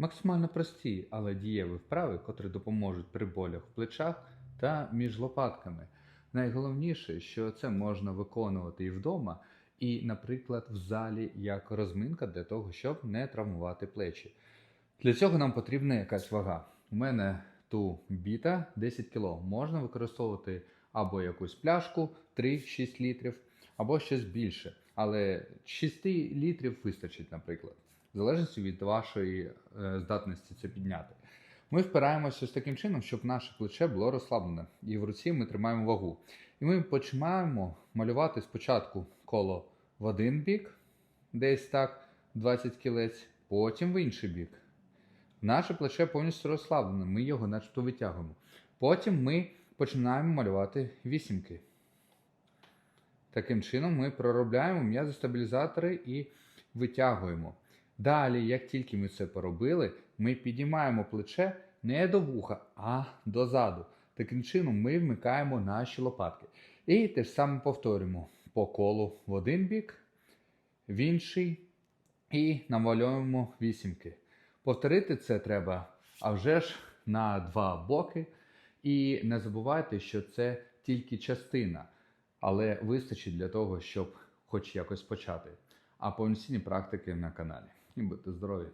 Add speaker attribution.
Speaker 1: Максимально прості, але дієві вправи, котрі допоможуть при болях в плечах та між лопатками. Найголовніше, що це можна виконувати і вдома, і, наприклад, в залі як розминка для того, щоб не травмувати плечі. Для цього нам потрібна якась вага. У мене ту біта 10 кг. Можна використовувати або якусь пляшку 3-6 літрів, або щось більше. Але 6 літрів вистачить, наприклад, в залежності від вашої е, здатності це підняти. Ми впираємося з таким чином, щоб наше плече було розслаблене, і в руці ми тримаємо вагу. І ми починаємо малювати спочатку коло в один бік, десь так, 20 кілець, потім в інший бік. Наше плече повністю розслаблене, ми його начебто витягуємо. Потім ми починаємо малювати вісімки. Таким чином ми проробляємо м'язостабілізатори і витягуємо. Далі, як тільки ми це поробили, ми підіймаємо плече не до вуха, а до заду. Таким чином ми вмикаємо наші лопатки. І те ж саме повторюємо по колу в один бік, в інший, і намалюємо вісімки. Повторити це треба, а вже ж на два боки. І не забувайте, що це тільки частина, але вистачить для того, щоб хоч якось почати. А повноцінні практики на каналі. І будьте здорові!